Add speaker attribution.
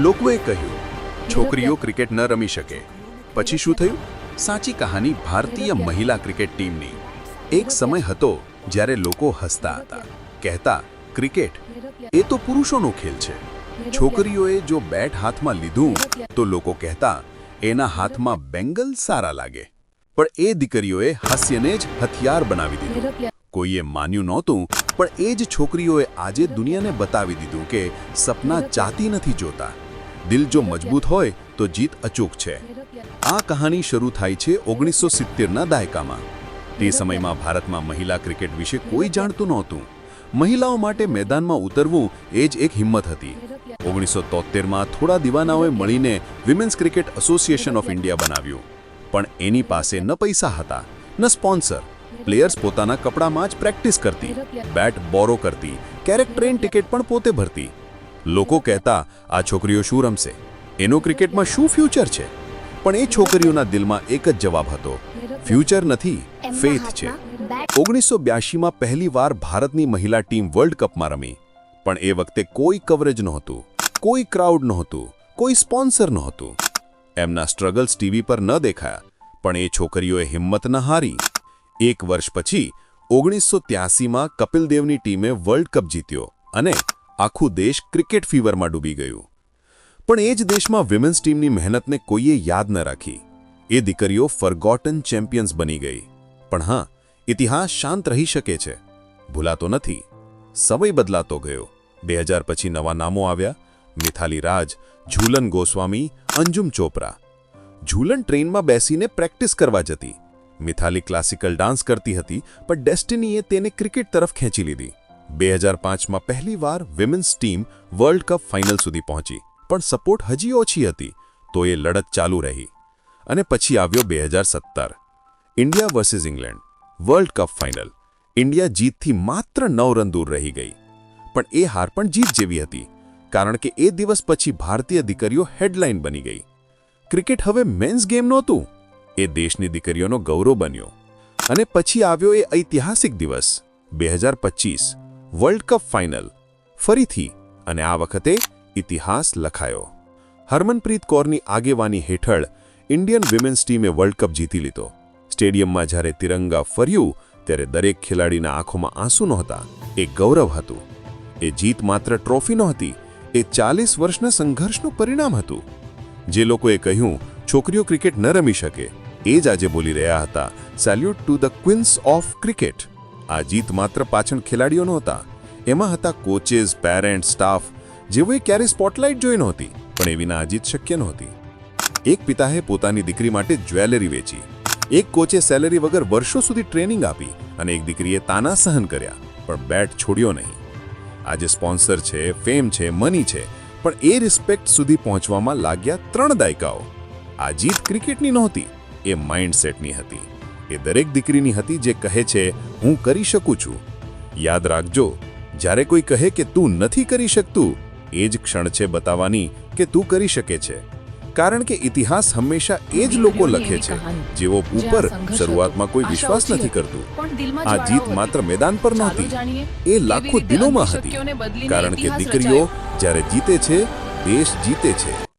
Speaker 1: લોકોએ કહ્યું છોકરીઓ ક્રિકેટ ન રમી શકે. પછી શું થયું? સાચી કહાની ભારતીય મહિલા ક્રિકેટ ટીમની. એક સમય હતો જ્યારે લોકો હસતા હતા કહેતા ક્રિકેટ એ તો પુરુષોનો ખેલ છે. છોકરીઓએ જો બેટ હાથમાં લીધું તો લોકો કહેતા એના હાથમાં બેંગલ સારા લાગે. પણ એ દીકરીઓએ હાસ્યને જ હથિયાર બનાવી દીધું. કોઈએ માન્યું નહોતું પણ એ જ છોકરીઓએ આજે દુનિયાને બતાવી દીધું કે સપના ચાતી નથી જોતા. દિલ જો મજબૂત હોય તો જીત અચૂક છે. આ કહાની શરૂ થાય છે ઓગણીસો સિત્તેરના દાયકામાં. તે સમયમાં ભારતમાં મહિલા ક્રિકેટ વિશે કોઈ જાણતું નહોતું. મહિલાઓ માટે મેદાનમાં ઉતરવું એ જ એક હિંમત હતી. ઓગણીસો તોતેરમાં થોડા દિવાનાઓએ મળીને women's cricket association of India બનાવ્યું. પણ એની પાસે ન પૈસા હતા, ન સ્પોન્સર. પ્લેયર્સ પોતાના કપડામાં જ પ્રેક્ટિસ કરતી, બેટ બોરો કરતી, ક્યારેક ટ્રેન ટિકિટ પણ પોતે ભરતી. લોકો કહેતા, આ છોકરીઓ શું રમશે? એનો ક્રિકેટમાં શું ફ્યુચર છે? પણ એ છોકરીઓના દિલમાં એક જ જવાબ હતો ફ્યુચર નથી ફેથ છે. ઓગણીસો બ્યાસીમાં પહેલીવાર ભારતની મહિલા ટીમ વર્લ્ડ કપમાં રમી. પણ એ વખતે કોઈ કવરેજ નહોતું, કોઈ ક્રાઉડ નહોતું, કોઈ સ્પોન્સર નહોતું. એમના સ્ટ્રગલ્સ ટીવી પર ન દેખાયા, પણ એ છોકરીઓએ હિંમત ન હારી. એક વર્ષ પછી ઓગણીસો ત્યાસીમાં કપિલ દેવની ટીમે વર્લ્ડ કપ જીત્યો અને આખું દેશ ક્રિકેટ ફીવરમાં ડૂબી ગયું. પણ એ જ દેશમાં વિમેન્સ ટીમની મહેનતને કોઈએ યાદ ન રાખી. એ દીકરીઓ ફરગોટન ચેમ્પિયન્સ બની ગઈ. પણ હા, ઇતિહાસ શાંત રહી શકે છે. ભૂલાતો નથી. સમય બદલાતો ગયો. બે હજાર પછી નવા નામો આવ્યા. મિથાલી રાજ, ઝૂલન ગોસ્વામી, અંજુમ ચોપરા. ઝૂલન ટ્રેનમાં બેસીને પ્રેક્ટિસ કરવા જતી. મિથાલી ક્લાસિકલ ડાન્સ કરતી હતી, પણ ડેસ્ટિનીએ તેને ક્રિકેટ તરફ ખેંચી લીધી. બે હજાર પાંચમાં પહેલીવાર women's team world cup final સુધી પહોંચી. પણ સપોર્ટ હજી ઓછી હતી, તો એ લડત ચાલુ રહી. અને પછી આવ્યો બે હજાર સત્તર. India versus England world cup final India જીતથી માત્ર નવ રન દૂર રહી ગઈ. પણ એ હાર પણ જીત જેવી હતી, કારણ કે એ દિવસ પછી ભારતીય દીકરીઓ હેડલાઇન બની ગઈ. ક્રિકેટ હવે મેન્સ ગેમ નહોતું. એ દેશની દીકરીઓનો ગૌરવ બન્યો. અને પછી આવ્યો એ ઐતિહાસિક દિવસ, બે હજાર પચીસ. World cup final. ફરીથી, અને આ વખતે ઇતિહાસ લખાયો. હરમનપ્રીત કૌરની આગેવાની હેઠળ ઇન્ડિયન વિમેન્સ ટીમે વર્લ્ડ કપ જીતી લીધો. સ્ટેડિયમમાં જ્યારે તિરંગા ફર્યું, ત્યારે દરેક ખેલાડીના આંખોમાં આંસુ નહોતા. એ ગૌરવ હતું. એ જીત માત્ર ટ્રોફી નહોતી, એ ચાલીસ વર્ષના સંઘર્ષનું પરિણામ હતું. જે લોકોએ કહ્યું, છોકરીઓ ક્રિકેટ ન રમી શકે. એ જ આજે બોલી રહ્યા હતા. Salute to the queens of cricket. આ જીત માત્ર પાછળ ખેલાડીઓ નહોતા. એમાં હતા કોચેસ પેરેન્ટ સ્ટાફ જેઓએ ક્યારેય સ્પોટલાઇટ જોઈ નહોતી, પણ એ વિના આ જીત શક્ય નહોતી. એક પિતાએ પોતાની દીકરી માટે જ્વેલરી વેચી. એક કોચે સેલરી વગર વર્ષો સુધી ટ્રેનિંગ આપી અને એક દીકરીએ તાના સહન કર્યા, પણ બેટ છોડ્યો નહીં. આજે સ્પોન્સર છે ફેમ છે મની છે, પણ એ રિસ્પેક્ટ સુધી પહોંચવામાં લાગ્યા ત્રણ દાયકાઓ. આ જીત ક્રિકેટની નહોતી, એ માઇન્ડસેટની હતી. એ દરેક દીકરીની હતી જે કહે છે હું કરી શકું છું. યાદ રાખજો જ્યારે કોઈ કહે કે તું નથી કરી શકતું એ જ ક્ષણ છે બતાવવાની કે તું કરી શકે છે કારણ કે ઇતિહાસ હંમેશા એ જ લોકો લખે છે જેઓ ઉપર શરૂઆતમાં કોઈ વિશ્વાસ નથી કરતું. આ જીત માત્ર મેદાન પર નહોતી એ લાખો દિલોમાં હતી. કારણ કે દીકરીઓ જ્યારે જીતે છે દેશ જીતે છે.